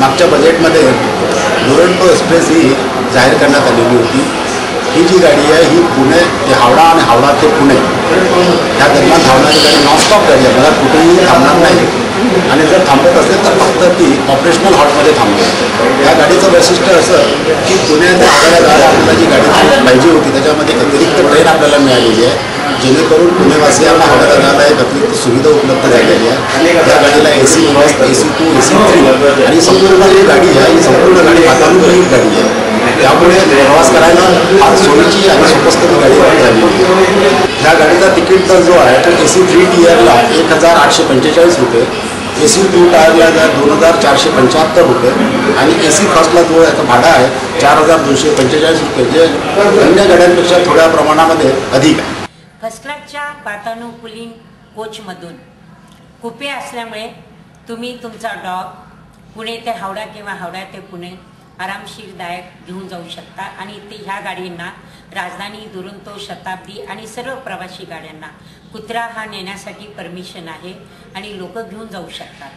मागच्या बजेटमध्ये दुरंतो एक्सप्रेस ही जाहीर करण्यात आलेली होती. ही जी गाडी आहे ही पुणे ते हावडा आणि हावडा ते पुणे. या दरम्यान धावणारी गाडी नॉनस्टॉप गाडी आहे. मला कुठेही थांबणार नाही. आणि जर थांबत असेल तर फक्त ती ऑपरेशनल हॉटमध्ये थांबते. या गाडीचं वैशिष्ट्य असं की पुणे आपल्याला जी गाडी पाहिजे होती त्याच्यामध्ये अतिरिक्त ट्रेन आपल्याला मिळालेली आहे. जेणेकरून पुणेवासियांना जायला एक अतिरिक्त सुविधा उपलब्ध झालेली आहे. या गाडीला A C first A C two A C three आणि संपूर्ण जी गाडी आहे. ही संपूर्ण गाडी वातानुकूलित गाडी आहे. त्यामुळे प्रवास करायला फार सोयीची आणि सोपस्करी गाडी झाली ह्या गाडीचा तिकीट दर जो आहे तो ए सी थ्री टीयरला एक हजार आठशे पंचेचाळीस रुपये. ए सी टू टायरला जर दोन हजार चारशे पंच्याहत्तर रुपये. आणि ए सी फर्स्टला जो याचं भाडं आहे चार हजार दोनशे पंचेचाळीस रुपये. जे अन्य गाड्यांपेक्षा थोड्या प्रमाणामध्ये अधिक आहे. फर्स्ट क्लासच्या वातानुकूलित कोचमधून कुपे असल्यामुळे तुम्ही तुमचा डॉग पुणे ते हावडा किंवा हावडा ते पुणे आरामशीरदायक घेऊन जाऊ शकता आणि ते ह्या गाडींना राजधानी दुरंतो शताब्दी आणि सर्व प्रवासी गाड्यांना कुत्रा हा नेण्यासाठी परमिशन आहे आणि लोक घेऊन जाऊ शकतात.